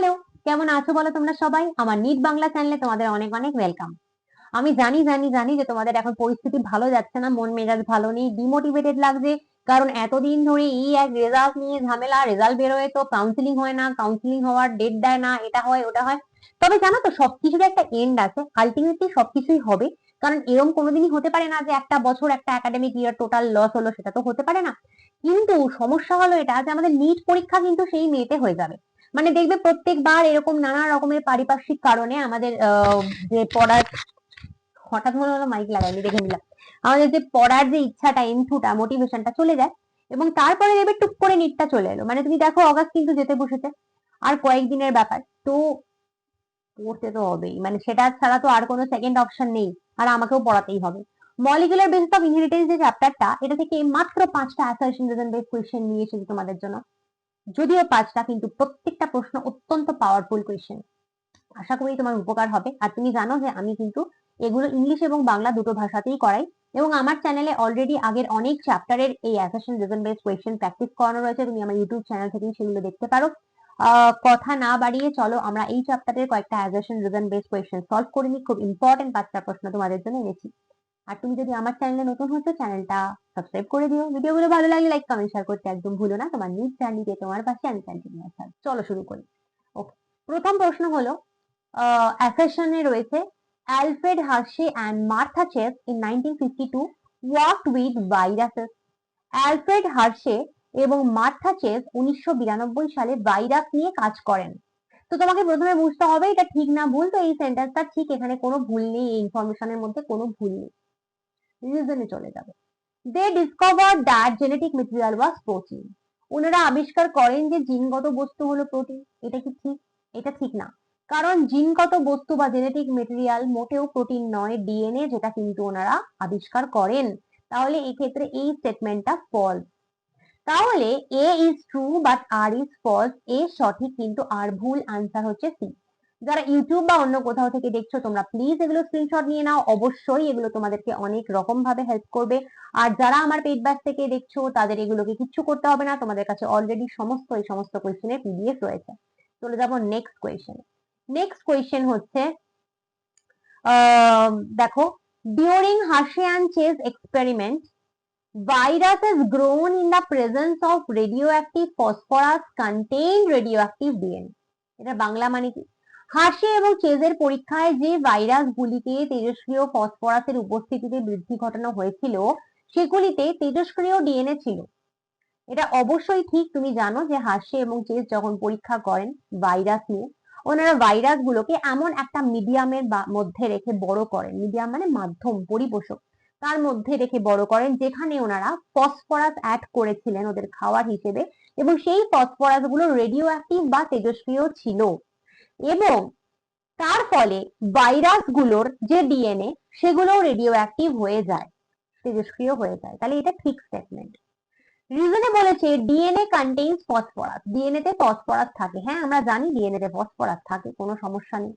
Hello, কেমন আছো বলো তোমরা সবাই? আমার নিট বাংলা চ্যানেলে তোমাদের অনেক অনেক ওয়েলকাম আমি জানি জানি জানি যে তোমাদের এখন পরিস্থিতি ভালো যাচ্ছে না, মন মেজাজ ভালো নেই ডিমোটিভেটেড লাগছে, কারণ এতদিন ধরে এই এক রেজাল্ট নিয়ে ঝামেলা রেজাল্ট বেরোয় তো কাউন্সিলিং হয় না কাউন্সিলিং হওয়ার ডেট দেয় না, এটা হয়, ওটা হয়। তবে জানো তো সবকিছুর একটা এন্ড আছে আলটিমেটলি সবকিছুই হবে, কারণ এরকম কোনোদিনই হতে পারে না যে একটা বছর একটা একাডেমিক ইয়ার টোটাল লস হলো, সেটা তো হতে পারে না। কিন্তু সমস্যা হলো এটা যে আমাদের নিট পরীক্ষা কিন্তু সেই মেয়েতে হয়ে যাবে। মানে দেখবে প্রত্যেকবার এরকম নানা রকমের পারিপার্শ্বিক কারণে আমাদের যে পড়ার, হঠাৎ মনে হলো মাইক লাগাইনি, দেখে নিলাম। আমাদের যে পড়ার যে ইচ্ছাটা এন্থুটা মোটিভেশনটা চলে যায় এবং তারপরে দেখবে টুক করে নিটটা চলে এলো। মানে তুমি দেখো অগাস্ট কিন্তু যেতে বসেছে। আর কয়েকদিনের ব্যাপার। তো পড়তে তো হবেই। মানে সেটা ছাড়া তো আর কোনো সেকেন্ড অপশন নেই। আর আমাকেও পড়াতেই হবে। মলিকুলার বেসিস অফ ইনহেরিটেন্স যে চ্যাপ্টারটা এটা থেকে মাত্র পাঁচটা অ্যাসারশন রিজন বেস কোয়েশ্চেন নিয়ে এসেছি তোমাদের জন্য। যদিও পাঁচটা, কিন্তু প্রত্যেকটা প্রশ্ন অত্যন্ত পাওয়ারফুল কোয়েশ্চেন আশা করি তোমার উপকার হবে। আর তুমি জানো যে আমি কিন্তু এগুলো ইংলিশ এবং বাংলা দুটো ভাষাতেই করাই। এবং আমার চ্যানেলে অলরেডি আগের অনেক চ্যাপ্টারের এই assertion reason base question practice করানো রয়েছে। তুমি আমার ইউটিউব চ্যানেল থেকেই সেগুলো দেখতে পারো। কথা না বাড়িয়ে চলো, আমরা এই চ্যাপ্টারের কয়েকটা assertion reason base question solve করে নিই। খুব ইম্পর্টেন্ট পাঁচটা প্রশ্ন তোমাদের জন্য এনেছি। আর তুমি যদি আমার চ্যানেলে নতুন হচ্ছ চ্যানেলটা সাবস্ক্রাইব করে দিও। ভিডিওগুলো ভালো লাগলে লাইক কমেন্ট শেয়ার করতে একদম ভুলো না। তোমার নিউজ জার্নিতে তোমার পাশে আমি কন্টিনিউয়াস থাকব চলো শুরু করি। ওকে প্রথম প্রশ্ন হলো অ্যাসেশনে রয়েছে Alfred Hershey and Martha Chase in 1952 worked with viruses Alfred Hershey এবং মার্থা চেস উনিশশো বিরানব্বই সালে ভাইরাস নিয়ে কাজ করেন। তো তোমাকে প্রথমে বুঝতে হবে, এটা ঠিক না ভুল, তো এই সেন্টেন্সটা ঠিক, এখানে কোনো ভুল নেই, এই ইনফরমেশনের মধ্যে কোনো ভুল নেই। রিজনে চলে যাবে। They discover that genetic material was protein ওনারা আবিষ্কার করেন যে জিনগত বস্তু হলো প্রোটিন এটা কি ঠিক? এটা ঠিক না। কারণ জিনগত বস্তু বা জেনেটিক মেটেরিয়াল মোটেও প্রোটিন নয় ডিএনএ যেটা কিন্তু ওনারা আবিষ্কার করেন। তাহলে এই ক্ষেত্রে এই স্টেটমেন্টটা ফলস তাহলে A is true but R is false A সঠিক কিন্তু আর ভুল আনসার হচ্ছে সি যারা ইউটিউব বা অন্য কোথাও থেকে দেখছ, তোমরা প্লিজ এগুলো স্ক্রিনশট নিয়ে নাও। অবশ্যই এগুলো তোমাদেরকে অনেক রকম ভাবে হেল্প করবে। আর যারা আমার পেট ব্যাচ থেকে দেখছ, তাদের এগুলোকে কিচ্ছু করতে হবে না। তোমাদের কাছে অলরেডি সমস্ত, এই সমস্ত কোয়েশ্চেনের পিডিএফ রয়েছে। চলে যাব নেক্সট কোয়েশ্চেন নেক্সট কোয়েশ্চেন হচ্ছে দেখো during হাসিয়ান Chase experiment viruses grown in the presence of radioactive phosphorus contain radioactive DNA এটা বাংলা মানে কি? হাসি এবং চেজের পরীক্ষায় যে ভাইরাস গুলিতে তেজস্ক্রিয় ফসফরাসের উপস্থিতিতে বৃদ্ধি ঘটানো হয়েছিল, সেগুলিতে তেজস্ক্রিয় ডিএনএ ছিল। এটা অবশ্যই ঠিক, তুমি জানো যে হাসি এবং চেজ যখন পরীক্ষা করেন ভাইরাস নিয়ে, ওনারা ভাইরাস গুলোকে এমন একটা মিডিয়ামের মধ্যে রেখে বড় করেন। মিডিয়াম মানে মাধ্যম, পরিপোষক। তার মধ্যে রেখে বড় করেন যেখানে ওনারা ফসফরাস অ্যাড করেছিলেন ওদের খাওয়ার হিসেবে এবং সেই ফসফরাসগুলো রেডিও অ্যাক্টিভ বা তেজস্ক্রিয় ছিল। এবং তার ফলে ভাইরাসগুলোর যে ডিএনএ সেগুলো রেডিও অ্যাক্টিভ হয়ে যায় তেজস্ক্রিয় হয়ে যায়। তাহলে এটা ঠিক স্টেটমেন্ট রিজনে বলেছে ডিএনএ কন্টেইনস ফসফরাস ডিএনএ তে ফসফরাস থাকে। হ্যাঁ আমরা জানি ডিএনএ তে ফসফরাস থাকে, কোনো সমস্যা নেই।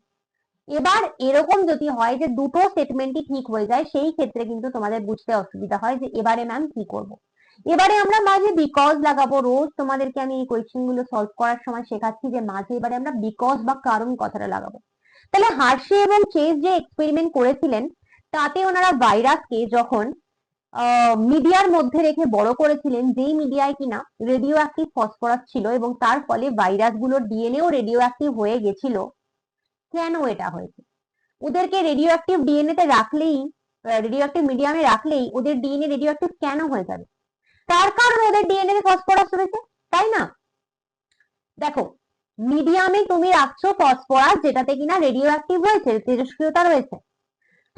এবার এরকম যদি হয় যে দুটো স্টেটমেন্টই ঠিক হয়ে যায়, সেই ক্ষেত্রে কিন্তু তোমাদের বুঝতে অসুবিধা হয় যে এবারে ম্যাম কি করব। এবারে আমরা মাঝে বিকজ লাগাবো রোজ, তোমাদেরকে আমি এই কোয়েশ্চেনগুলো সলভ করার সময় শেখাচ্ছি যে মাঝে এবারে আমরা বিকজ বা কারণ কথাটা লাগাবো। তাহলে হার্শি এবং চেস যে এক্সপেরিমেন্ট করেছিলেন, তাতে ওনারা ভাইরাসকে যখন মিডিয়ার মধ্যে রেখে বড় করেছিলেন, যেই মিডিয়ায় কিনা রেডিও অ্যাক্টিভ ফসফরাস ছিল এবং তার ফলে ভাইরাসগুলোর ডিএনএও রেডিও অ্যাক্টিভ হয়ে গেছিল, কেন এটা হয়েছে? ওদেরকে রেডিও অ্যাক্টিভ ডিএনএ তে রাখলেই রেডিও অ্যাক্টিভ মিডিয়ামে রাখলেই ওদের ডিএনএ রেডিও অ্যাক্টিভ কেন হয়ে যাবে? তার কারণ ওদের ডিএনএ ফসফরাস রয়েছে, তাই না? দেখো মিডিয়ামে তুমি রাখছো ফসফরাস যেটাতে কিনা রেডিও অ্যাক্টিভ হয়েছে, তেজস্ক্রিয়তা রয়েছে।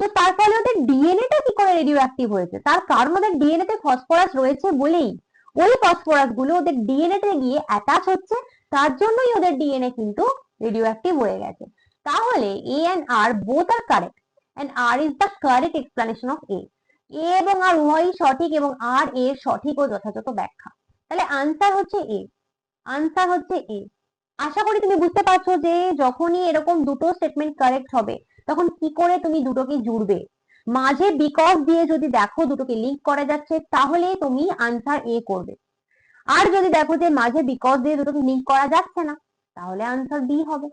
তো তার ফলে ওদের ডিএনএ টা কি করে রেডিও অ্যাক্টিভ হয়েছে? তার কারণ ওদের ডিএনএ তে ফসফরাস রয়েছে বলেই, ওই ফসফরাসগুলো ওদের ডিএনএ তে গিয়ে অ্যাটাচ হচ্ছে, তার জন্যই ওদের ডিএনএ কিন্তু রেডিও অ্যাক্টিভ হয়ে গেছে। তাহলে A and R both R correct and R is the correct explanation of A A এবং আর উভয়ই সঠিক এবং আর এর সঠিক ও যথাযথ ব্যাখ্যা। তাহলে আনসার হচ্ছে এ আনসার হচ্ছে এ আশা করি তুমি বুঝতে পারছ যে যখনই এরকম দুটো স্টেটমেন্ট কারেক্ট হবে, তখন কি করে তুমি দুটোকে জুড়বে? মাঝে বিকজ দিয়ে যদি দেখো দুটোকে লিঙ্ক করা যাচ্ছে, তাহলে তুমি আনসার এ করবে। আর যদি দেখো যে মাঝে বিকজ দিয়ে দুটোকে লিঙ্ক করা যাচ্ছে না, তাহলে আনসার বি হবে।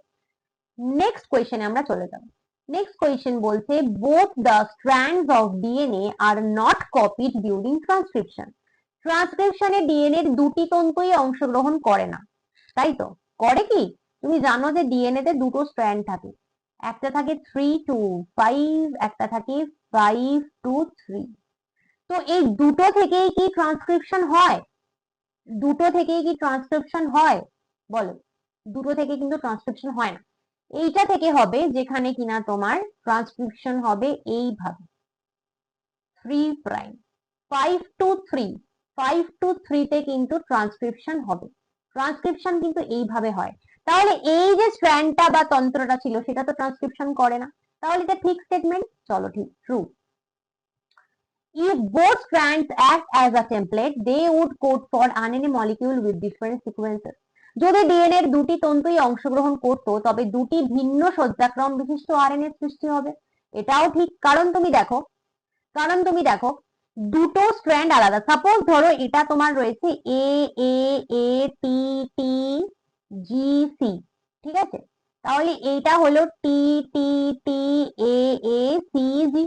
নেক্সট কোয়েশ্চেনে আমরা চলে যাব। নেক্সট কোয়েশ্চেন বলছে both the strands of DNA are not copied during transcription ট্রান্সক্রিপশনে ডিএনএ এর দুটি তন্তুই অংশগ্রহণ করে না। তাই তো? করে কি? তুমি জানো যে ডিএনএ তে দুটো স্ট্র্যান্ড থাকে। একটা থাকে থ্রি টু ফাইভ একটা থাকে ফাইভ টু থ্রি তো এই দুটো থেকেই কি ট্রান্সক্রিপশন হয়? দুটো থেকেই কি ট্রান্সক্রিপশন হয়? বলো। দুটো থেকে কিন্তু ট্রান্সক্রিপশন হয় না। এইটা থেকে হবে যেখানে কিনা তোমার ট্রান্সক্রিপশন হবে এইভাবে। Three prime five to three five to থ্রিতে কিন্তু ট্রান্সক্রিপশন হবে। ট্রান্সক্রিপশন কিন্তু এইভাবে হয়। তাহলে এই যে স্ট্র্যান্ডটা বা তন্ত্রটা ছিল সেটা তো ট্রান্সক্রিপশন করে না। তাহলে এটা ঠিক স্টেটমেন্ট চলো ঠিক true If both strands act as a template, they would code for RNA molecule with different sequences. যদি ডিএনএ এর দুটি তন্তুই অংশগ্রহণ করত, তবে দুটি ভিন্ন সজ্জাক্রম বিশিষ্ট আরএনএ সৃষ্টি হবে। এটাও ঠিক। কারণ তুমি দেখো, কারণ তুমি দেখো, দুটো স্ট্র্যান্ড আলাদা। সাপোজ ধরো এটা তোমার রয়েছে এ A A T T G C ঠিক আছে? তাহলে এইটা হলো টি টি টি এ এ সি জি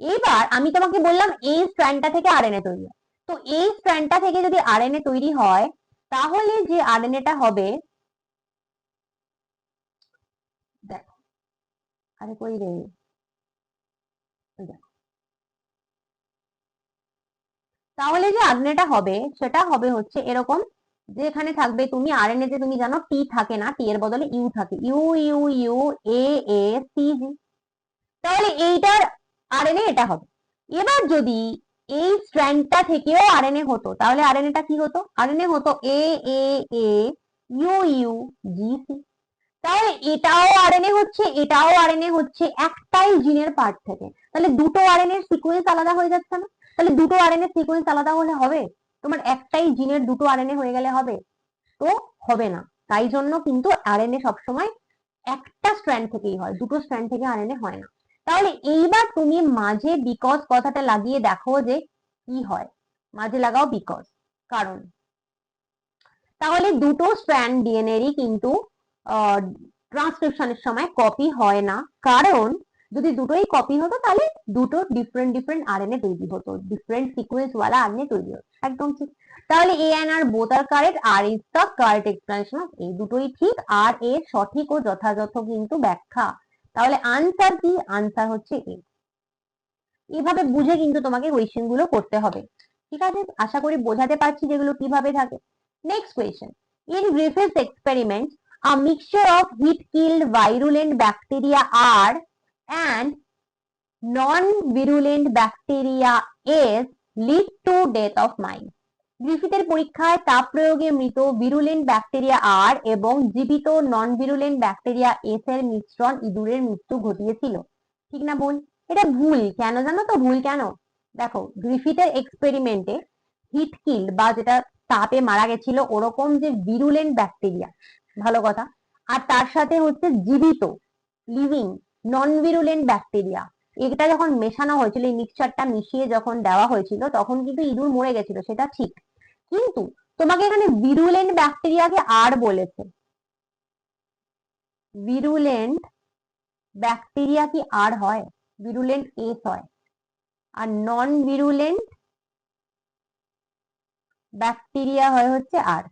এবার আমি তোমাকে বললাম এই স্ট্র্যান্ডটা থেকে আরএনএ তৈরি হয়। তো এই স্ট্র্যান্ডটা থেকে যদি আরএনএ তৈরি হয় তাহলে যে আরএনএটা হবে, দেখো, আরে কই রে। তাহলে যে আরএনএটা হবে, সেটা হবে হচ্ছে এরকম যে এখানে থাকবে তুমি আরএনএ তে তুমি জানো টি থাকে না টি এর বদলে ইউ থাকে। U U U A A C G তাহলে এইটার আরএনএ এটা হবে। এবার যদি এই স্ট্র্যান্ডটা থেকেও আর আরএনএ হতো তাহলে আর আরএনএটা কি হতো আর আরএনএ হতো A A A U U G C তাহলে এটাও আর আরএনএ হচ্ছে এটাও আর আরএনএ হচ্ছে একটাই জিনের পার্ট থেকে তাহলে দুটো আরএনএ এর সিকোয়েন্স আলাদা হয়ে যাচ্ছে না তাহলে দুটো আর আরএনএ সিকোয়েন্স আলাদা হলে হবে তোমার একটাই জিনের দুটো আর আরএনএ হয়ে গেলে হবে তো হবে না তাই জন্য কিন্তু আর আরএনএ সবসময় একটা স্ট্র্যান্ড থেকেই হয় দুটো স্ট্র্যান্ড থেকে আর আরএনএ হয় না তাহলে এইবার তুমি মাঝে বিকজ কথাটা লাগিয়ে দেখো যে কি হয়। মাঝে লাগাও বিকজ, কারণ। তাহলে দুটো স্ট্র্যান্ড ডিএনএরই কিন্তু ট্রান্সক্রিপশনের সময় কপি হয় না। কারণ যদি দুটোই কপি হতো তাহলে দুটো ডিফারেন্ট ডিফারেন্ট আর আরএনএ তৈরি হতো। ডিফারেন্ট সিকোয়েন্স ওয়ালা আরএনএ তৈরি হতো। একদম ঠিক। তাহলে A and R both are correct R is the correct explanation এই দুটোই ঠিক। আর এর সঠিক ও যথাযথ কিন্তু ব্যাখ্যা। তাহলে আনসার কি? আনসার হচ্ছে এ এভাবে বুঝে কিন্তু তোমাকে কোয়েশ্চেনগুলো করতে হবে। ঠিক আছে? আশা করি বোঝাতে পারছি যেগুলো কীভাবে থাকে। Next question in Griffith's experiment a mixture of heat killed virulent bacteria R and non-virulent bacteria S lead to death of mice. গ্রিফিথের পরীক্ষায় তাপ প্রয়োগে মৃত ভিরুলেন্ট ব্যাকটেরিয়া আর এবং জীবিত নন ভিরুলেন্ট ব্যাকটেরিয়া এস এর মিশ্রণ ইঁদুরের মৃত্যু ঘটিয়েছিল। ঠিক না ভুল এটা ভুল কেন জানো তো? ভুল কেন? দেখো গ্রিফিথের এক্সপেরিমেন্টে হিট কিল বা যেটা তাপে মারা গেছিল ওরকম যে ভিরুলেন্ট ব্যাকটেরিয়া, ভালো কথা। আর তার সাথে হচ্ছে জীবিত লিভিং নন ভিরুলেন্ট ব্যাকটেরিয়া। এটা যখন মেশানো হয়েছিল, এই মিক্সচারটা মিশিয়ে যখন দেওয়া হয়েছিল, তখন কিন্তু ইঁদুর মরে গেছিল, সেটা ঠিক। কিন্তু তোমাকে এখানে ভিরুলেন্ট ব্যাকটেরিয়াকে আর বলেছে। ভিরুলেন্ট ব্যাকটেরিয়া কি আর হয়? ভিরুলেন্ট এস হয়। আর নন ভিরুলেন্ট ব্যাকটেরিয়া হয় হচ্ছে আর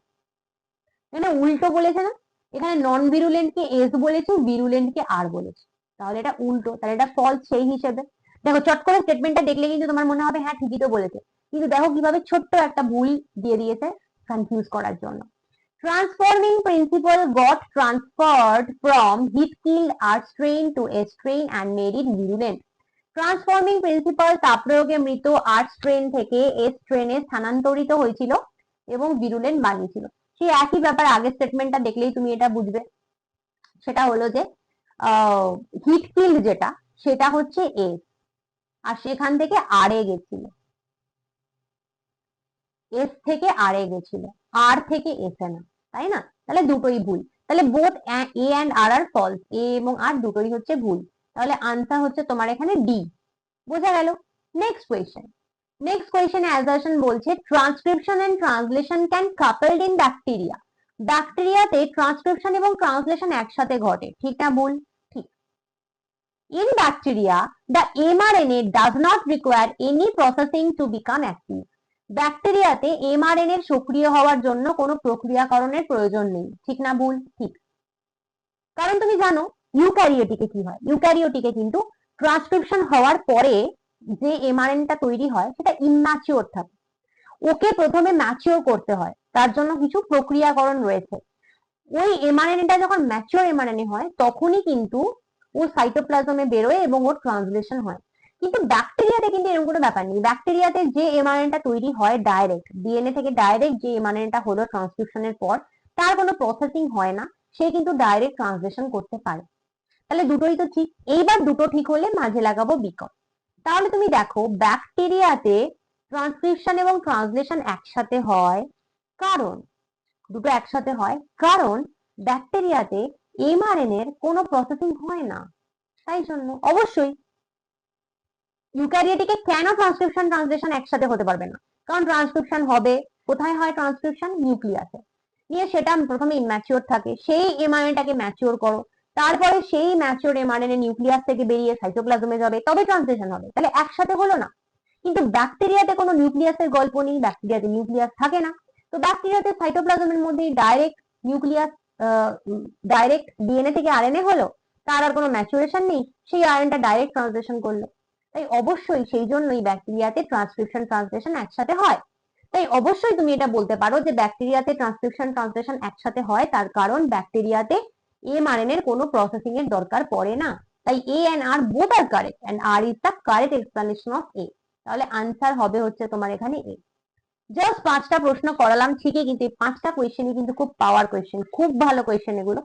এখানে উল্টো বলেছে না? এখানে নন ভিরুলেন্ট কে এস বলেছে ভিরুলেন্ট কে আর বলেছে। তাহলে এটা উল্টো, তাহলে এটা ফলস সেই হিসেবে। দেখো চট করে স্টেটমেন্টটা দেখলে কিন্তু তোমার মনে হবে হ্যাঁ ঠিকই তো বলেছে। কিন্তু দেখো কীভাবে ছোট্ট একটা ভুল দিয়ে দিয়েছে কনফিউজ করার জন্য। Transforming principle got transferred from heat killed R strain to A strain and made it transforming principle তাপ প্রয়োগে মৃত আর স্ট্রেন থেকে এ স্ট্রেনে স্থানান্তরিত হয়েছিল এবং ভিরুলেন্ট বানিয়েছিল। সেই একই ব্যাপার আগের স্টেটমেন্টটা দেখলেই তুমি এটা বুঝবে। সেটা হলো যে হিট কিল্ড যেটা, সেটা হচ্ছে এ আর সেখান থেকে আর এ গেছিল। এস থেকে আর এ গেছিল। আর থেকে এস এ না তাই না? তাহলে দুটোই ভুল। তাহলে both A and R are false A এবং আর দুটোই হচ্ছে ভুল। তাহলে আনসার হচ্ছে তোমার এখানে ডি বোঝা গেল? Next question next question assertion বলছে transcription and translation can coupled in bacteria ব্যাকটেরিয়াতে transcription এবং ট্রান্সলেশন একসাথে ঘটে। ঠিক না ভুল? In bacteria the mRNA does not require any processing to become active ব্যাকটেরিয়াতে mRNA সক্রিয় হওয়ার জন্য কোনো প্রক্রিয়াকরণের প্রয়োজন নেই। ঠিক না ভুল? ঠিক। কারণ তুমি জানো, ইউক্যারিওটিকে কি হয়? ইউক্যারিওটিকে কিন্তু ট্রান্সক্রিপশন হওয়ার পরে যে এমআরএনটা তৈরি হয়, সেটা ইম্যাচিওর থাকে। ওকে প্রথমে ম্যাচিওর করতে হয়। তার জন্য কিছু প্রক্রিয়াকরণ রয়েছে। ওই এমআরএনএটা যখন ম্যাচিওর এমআরএনএ হয়, তখনই কিন্তু ও সাইটোপ্লাজমে বেরোয় এবং ওর ট্রান্সলেশন হয়। কিন্তু ব্যাকটেরিয়াতে কিন্তু এরকম কোনো ব্যাপার নেই। ব্যাকটেরিয়াতে যে এমআরএনটা তৈরি হয় ডাইরেক্ট ডিএনএ থেকে ডাইরেক্ট যে এমআরএনটা হলো ট্রান্সক্রিপশনের পর, তার কোনো প্রসেসিং হয় না, সে কিন্তু ডাইরেক্ট ট্রান্সলেশন করতে পারে। তাহলে দুটোই তো ঠিক। এইবার দুটো ঠিক হলে মাঝে লাগাবো বিকট তাহলে তুমি দেখো ব্যাকটেরিয়াতে ট্রান্সক্রিপশন এবং ট্রান্সলেশন একসাথে হয় কারণ, দুটো একসাথে হয় কারণ ব্যাকটেরিয়াতে এমআরএন এর কোনো প্রসেসিং হয় না। তাই জন্য অবশ্যই ইউক্যারিওটিকে কেন ট্রান্সক্রিপশন ট্রান্সলেশন একসাথে হতে পারবে না? কারণ ট্রান্সক্রিপশন হবে, কোথায় হয় ট্রান্সক্রিপশন নিউক্লিয়াসে নিয়ে সেটা প্রথমে ইম্যাচিওর থাকে, সেই এমআরএনটাকে ম্যাচিওর করো, তারপরে সেই ম্যাচিওর এমআরএনএ নিউক্লিয়াস থেকে বেরিয়ে সাইটোপ্লাজমে যাবে, তবে ট্রান্সলেশন হবে। তাহলে একসাথে হলো না। কিন্তু ব্যাকটেরিয়াতে কোনো নিউক্লিয়াসের গল্প নেই ব্যাকটেরিয়াতে নিউক্লিয়াস থাকে না। তো ব্যাকটেরিয়াতে সাইটোপ্লাজমের মধ্যে ডাইরেক্ট নিউক্লিয়াস ডাইরেক্ট ডিএনএ থেকে আরএনএ হলো, তার আর কোনো ম্যাচুরেশন নেই। সেই আরএনটা ডাইরেক্ট ট্রান্সলেশন করল। তাই অবশ্যই সেই জন্যই ব্যাকটেরিয়াতে ট্রান্সক্রিপশন ট্রান্সলেশন একসাথে হয়। তাই অবশ্যই তুমি এটা বলতে পারো যে ব্যাকটেরিয়াতে ট্রান্সক্রিপশন ট্রান্সলেশন একসাথে হয়, তার কারণ ব্যাকটেরিয়াতে এমআরএন এর কোনো প্রসেসিং এর দরকার পড়ে না। তাই A and R both are correct and R is the correct explanation of A তাহলে আনসার হবে হচ্ছে তোমার এখানে এ জাস্ট পাঁচটা প্রশ্ন করালাম, ঠিকই, কিন্তু এই পাঁচটা কোয়েশ্চেনই কিন্তু খুব পাওয়ার কোয়েশ্চেন খুব ভালো কোয়েশ্চেন এগুলো।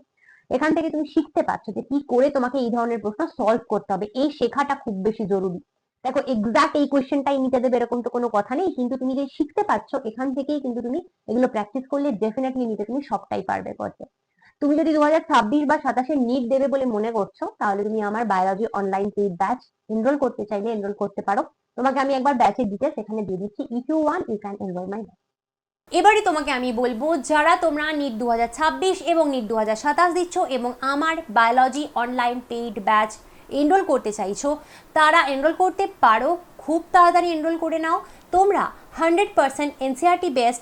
এখান থেকে তুমি শিখতে পারছ যে কি করে তোমাকে এই ধরনের প্রশ্ন সলভ করতে হবে। এই শেখাটা খুব বেশি জরুরি। দেখো এক্সাক্ট এই কোয়েশ্চেনটাই নিতে দেবে এরকম তো কোনো কথা নেই, কিন্তু তুমি যে শিখতে পারছ, এখান থেকেই কিন্তু তুমি এগুলো প্র্যাকটিস করলে ডেফিনেটলি নিতে তুমি সবটাই পারবে করতে। তুমি যদি দু হাজার ছাব্বিশ বা সাতাশে নিট দেবে বলে মনে করছ, তাহলে তুমি আমার biology online paid batch enrol করতে চাইলে এনরোল করতে পারো। তোমাকে আমি একবার ব্যাচের ডিটেলস এখানে দিয়ে দিচ্ছি। If you want you can enrol my এবারে তোমাকে আমি বলব, যারা তোমরা নিট দু হাজার ছাব্বিশ এবং নিট দু দিচ্ছ এবং আমার biology online paid batch enrol করতে চাইছো, তারা এনরোল করতে পারো। খুব তাড়াতাড়ি এনরোল করে নাও। তোমরা hundred percent NCERT best